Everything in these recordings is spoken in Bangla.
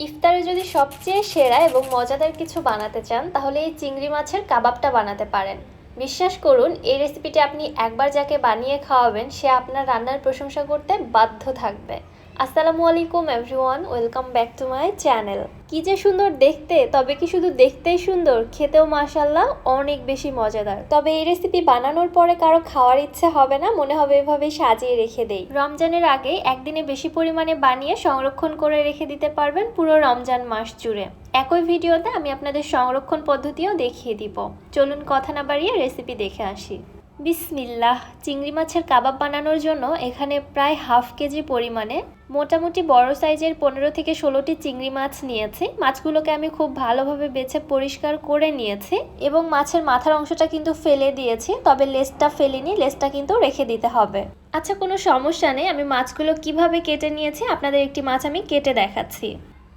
ইফতারে যদি সবচেয়ে সেরা এবং মজাদার কিছু বানাতে চান, তাহলে এই চিংড়ি মাছের কাবাবটা বানাতে পারেন। বিশ্বাস করুন, এই রেসিপিটি আপনি একবার যাকে বানিয়ে খাওয়াবেন, সে আপনার রান্নার প্রশংসা করতে বাধ্য থাকবে। আসসালামু আলাইকুম everyone, welcome back to my channel. কি যে সুন্দর দেখতে, তবে কি শুধু দেখতেই সুন্দর? খেতেও মাশাল্লাহ অনেক বেশি মজাদার। তবে এই রেসিপি বানানোর পরে কারও খাওয়ার ইচ্ছে হবে না, মনে হবে এভাবে সাজিয়ে রেখে দেই। রমজানের আগে একদিনে বেশি পরিমাণে বানিয়ে সংরক্ষণ করে রেখে দিতে পারবেন পুরো রমজান মাস জুড়ে। একই ভিডিওতে আমি আপনাদের সংরক্ষণ পদ্ধতিও দেখিয়ে দিব। চলুন কথা না বাড়িয়ে রেসিপি দেখে আসি। বিসমিল্লাহ, চিংড়ি মাছের কাবাব বানানোর জন্য এখানে প্রায় হাফ কেজি পরিমাণে মোটামুটি বড় সাইজের পনেরো থেকে ষোলোটি চিংড়ি মাছ নিয়েছে। মাছগুলোকে আমি খুব ভালোভাবে বেছে পরিষ্কার করে নিয়েছি এবং মাছের মাথার অংশটা কিন্তু ফেলে দিয়েছি, তবে লেসটা ফেলিনি লেসটা কিন্তু রেখে দিতে হবে। আচ্ছা কোনো সমস্যা নেই, আমি মাছগুলো কীভাবে কেটে নিয়েছি আপনাদের একটি মাছ আমি কেটে দেখাচ্ছি।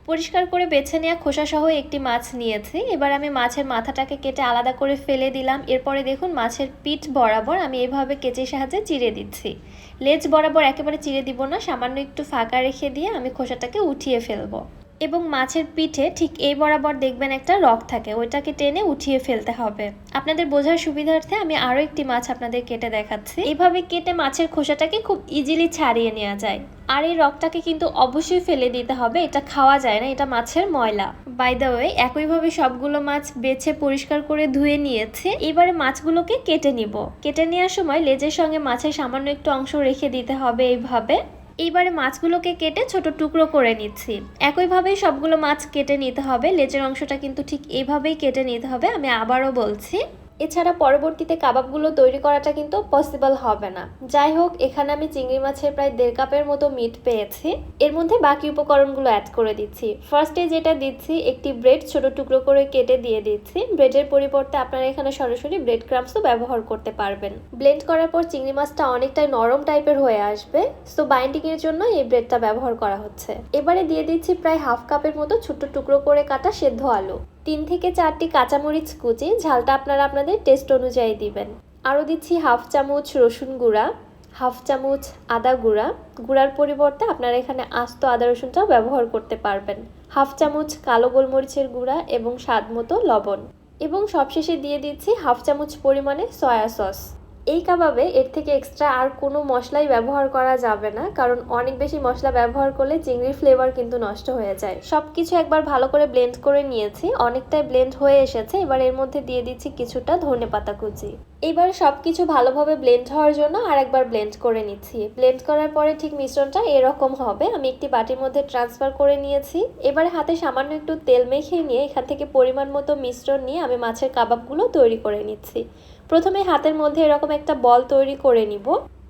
পরিষ্কার করে বেছে নেওয়া খোসাসহ একটি মাছ নিয়েছি। এবার আমি মাছের মাথাটাকে কেটে আলাদা করে ফেলে দিলাম। এরপরে দেখুন, মাছের পিঠ বরাবর আমি এভাবে কেচের সাহায্যে চিড়ে দিচ্ছি। লেজ বরাবর একেবারে চিড়ে দিব না, সামান্য একটু ফাঁকা রেখে দিয়ে আমি খোসাটাকে উঠিয়ে ফেলব। এবং মাছের পিঠে ঠিক এই বরাবর দেখবেন একটা রক থাকে, ওইটাকে টেনে উঠিয়ে ফেলতে হবে। আপনাদের বোঝার সুবিধার্থে আমি আরও একটি মাছ আপনাদের কেটে দেখাচ্ছি। এভাবে কেটে মাছের খোসাটাকে খুব ইজিলি ছাড়িয়ে নেওয়া যায়। আর এই রকটাকে কিন্তু অবশ্যই ফেলে দিতে হবে, এটা খাওয়া যায় না, এটা মাছের ময়লা। বাই দ্য ওয়ে একইভাবে সবগুলো মাছ বেছে পরিষ্কার করে ধুয়ে নিয়েছে। এবারে মাছগুলোকে কেটে নিব। কেটে নেওয়ার সময় লেজের সঙ্গে মাছের সামান্য একটু অংশ রেখে দিতে হবে এইভাবে। এইবারে মাছগুলোকে কেটে ছোট টুকরো করে নিচ্ছি। একইভাবেই সবগুলো মাছ কেটে নিতে হবে। লেজের অংশটা কিন্তু ঠিক এইভাবেই কেটে নিতে হবে। আমি আবারও বলছি এছাড়া পরবর্তীতে কাবাবগুলো তৈরি করাটা কিন্তু পসিবল হবে না। যাই হোক, এখানে আমি চিংড়ি মাছের প্রায় দেড় কাপের মতো মিট পেয়েছি। এর মধ্যে বাকি উপকরণগুলো অ্যাড করে দিচ্ছি। ফার্স্টে যেটা দিচ্ছি, একটি ব্রেড ছোট টুকরো করে কেটে দিয়ে দিচ্ছি। ব্রেডের পরিবর্তে আপনারা এখানে সরাসরি ব্রেড ক্রামসও ব্যবহার করতে পারবেন। ব্লেন্ড করার পর চিংড়ি মাছটা অনেকটাই নরম টাইপের হয়ে আসবে। সো বাইন্ডিং এর জন্য এই ব্রেডটা ব্যবহার করা হচ্ছে। এবারে দিয়ে দিচ্ছি প্রায় হাফ কাপের মতো ছোট্ট টুকরো করে কাটা সেদ্ধ আলু। তিন থেকে চারটি কাঁচামরিচ কুচি, ঝালটা আপনারা আপনাদের টেস্ট অনুযায়ী দিবেন। আরও দিচ্ছি হাফ চামচ রসুন গুঁড়া, হাফ চামচ আদা গুঁড়া। গুঁড়ার পরিবর্তে আপনারা এখানে আস্ত আদা রসুনটাও ব্যবহার করতে পারবেন। হাফ চামচ কালো গোলমরিচের গুঁড়া এবং স্বাদ মতো লবণ। এবং সবশেষে দিয়ে দিচ্ছি হাফ চামচ পরিমাণে সয়া সস। এই কাবাবে এর থেকে এক্সট্রা আর কোনো মশলাই ব্যবহার করা যাবে না, কারণ অনেক বেশি মশলা ব্যবহার করলে চিংড়ির ফ্লেভার কিন্তু নষ্ট হয়ে যায়। সব কিছু একবার ভালো করে ব্লেন্ড করে নিয়েছি, অনেকটাই ব্লেন্ড হয়ে এসেছে, এবার এর মধ্যে দিয়ে দিচ্ছি কিছুটা ধনে পাতা কুচি। এবার সব কিছু ভালোভাবে ব্লেন্ড হওয়ার জন্য আর একবার ব্লেন্ড করে নিচ্ছি। ব্লেন্ড করার পরে ঠিক মিশ্রণটা এরকম হবে। আমি একটি বাটির মধ্যে ট্রান্সফার করে নিয়েছি। এবারে হাতে সামান্য একটু তেল মেখে নিয়ে এখান থেকে পরিমাণ মতো মিশ্রণ নিয়ে আমি মাছের কাবাবগুলো তৈরি করে নিচ্ছি। প্রথমে হাতের মধ্যে এরকম একটা বল তৈরি করে নিব।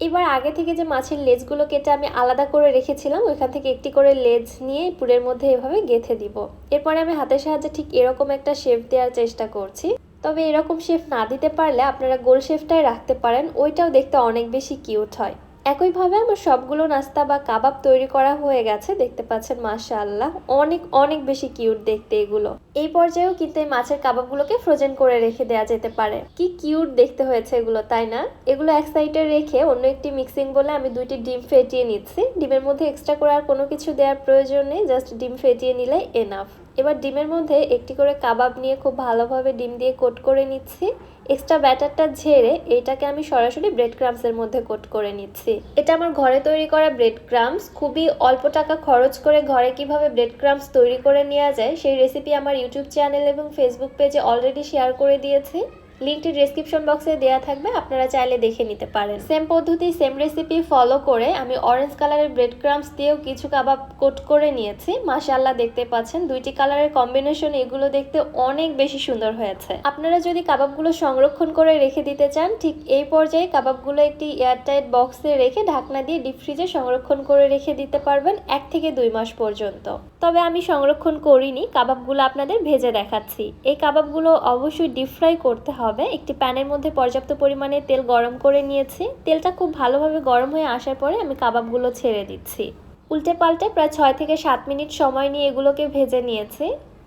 এবার আগে থেকে যে মাছের লেজগুলো কেটে আমি আলাদা করে রেখেছিলাম, ওইখান থেকে একটি করে লেজ নিয়ে পুরের মধ্যে এভাবে গেথে দিব। এরপরে আমি হাতের সাহায্যে ঠিক এরকম একটা শেপ দেওয়ার চেষ্টা করছি। তবে এরকম শেফ না দিতে পারলে আপনারা গোল শেফটাই রাখতে পারেন, ওইটাও দেখতে অনেক বেশি কিউট হয়। একইভাবে আমার সবগুলো নাস্তা বা কাবাব তৈরি করা হয়ে গেছে, দেখতে পাচ্ছেন মাশাআল্লাহ, অনেক অনেক বেশি কিউট দেখতে এগুলো। এই পর্যায়েও কিন্তু এই মাছের কাবাবগুলোকে ফ্রোজেন করে রেখে দেওয়া যেতে পারে। কি কিউট দেখতে হয়েছে এগুলো, তাই না? এগুলো এক সাইডে রেখে অন্য একটি মিক্সিং বলে আমি দুইটি ডিম ফেটিয়ে নিচ্ছি। ডিমের মধ্যে এক্সট্রা করে আর কোনো কিছু দেওয়ার প্রয়োজন নেই জাস্ট ডিম ফেটিয়ে নিলে এনাফ এবার ডিমের মধ্যে একটি করে কাবাব নিয়ে খুব ভালোভাবে ডিম দিয়ে কোট করে নিচ্ছি। এক্সট্রা ব্যাটারটা ঝেড়ে এটাকে আমি সরাসরি ব্রেড ক্রামসের মধ্যে কোট করে নিচ্ছি। এটা আমার ঘরে তৈরি করা ব্রেড ক্রামস খুবই অল্প টাকা খরচ করে ঘরে কীভাবে ব্রেড ক্রামস তৈরি করে নেওয়া যায়, সেই রেসিপি আমার ইউটিউব চ্যানেল এবং ফেসবুক পেজে অলরেডি শেয়ার করে দিয়েছি। লিঙ্কটি ডিসক্রিপশন বক্সে দেওয়া থাকবে, আপনারা চাইলে দেখে নিতে পারেন। সেম পদ্ধতি সেম রেসিপি ফলো করে আমি অরেঞ্জ কালারের ব্রেড ক্রামস দিয়েও কিছু কাবাব কোট করে নিয়েছি। মাশাল্লাহ দেখতে পাচ্ছেন, দুইটি কালারের কম্বিনেশন এগুলো দেখতে অনেক বেশি সুন্দর হয়েছে। আপনারা যদি কাবাবগুলো সংরক্ষণ করে রেখে দিতে চান, ঠিক এই পর্যায়ে কাবাবগুলো একটি এয়ারটাইট বক্সে রেখে ঢাকনা দিয়ে ডিপ ফ্রিজে সংরক্ষণ করে রেখে দিতে পারবেন এক থেকে দুই মাস পর্যন্ত। তবে আমি সংরক্ষণ করিনি, কাবাবগুলো আপনাদের ভেজে দেখাচ্ছি। এই কাবাবগুলো অবশ্যই ডিপ ফ্রাই করতে হবে। একটি প্যানের মধ্যে পর্যাপ্ত পরিমাণে তেল গরম করে নিয়েছি। তেলটা খুব ভালোভাবে গরম হয়ে আসার পরে আমি কাবাবগুলো ছেড়ে দিচ্ছি। উল্টে পাল্টে প্রায় ছয় থেকে সাত মিনিট সময় নিয়ে এগুলোকে ভেজে নিয়েছি।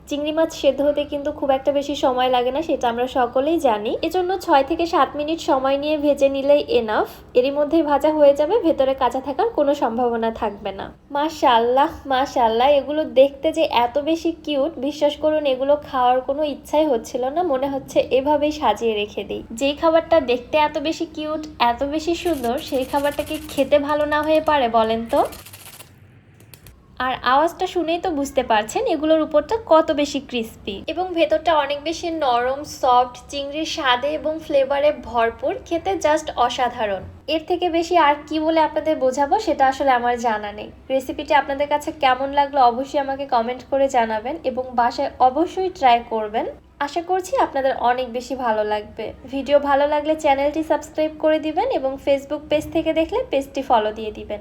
চিংড়ি মাছ সেদ্ধ হতে কিন্তু খুব একটা বেশি সময় লাগে না, সেটা আমরা সকলেই জানি। এজন্য ছয় থেকে সাত মিনিট সময় নিয়ে ভেজে নিলেই এনাফ এরই মধ্যেই ভাজা হয়ে যাবে, ভেতরে কাঁচা থাকার কোনো সম্ভাবনা থাকবে না। মাশাল্লাহ মাশাল্লাহ এগুলো দেখতে যে এত বেশি কিউট বিশ্বাস করুন, এগুলো খাওয়ার কোনো ইচ্ছাই হচ্ছিল না, মনে হচ্ছে এভাবেই সাজিয়ে রেখে দিই। যেই খাবারটা দেখতে এত বেশি কিউট এত বেশি সুন্দর, সেই খাবারটা কি খেতে ভালো না হয়ে পারে বলেন তো? আর আওয়াজটা শুনেই তো বুঝতে পারছেন এগুলোর উপরটা কত বেশি ক্রিস্পি এবং ভেতরটা অনেক বেশি নরম সফট চিংড়ির স্বাদে এবং ফ্লেভারে ভরপুর, খেতে জাস্ট অসাধারণ। এর থেকে বেশি আর কি বলে আপনাদের বোঝাবো সেটা আসলে আমার জানা নেই। রেসিপিটি আপনাদের কাছে কেমন লাগল অবশ্যই আমাকে কমেন্ট করে জানাবেন এবং বাসায় অবশ্যই ট্রাই করবেন। আশা করছি আপনাদের অনেক বেশি ভালো লাগবে। ভিডিও ভালো লাগলে চ্যানেলটি সাবস্ক্রাইব করে দিবেন এবং ফেসবুক পেজ থেকে দেখলে পেজটি ফলো দিয়ে দিবেন।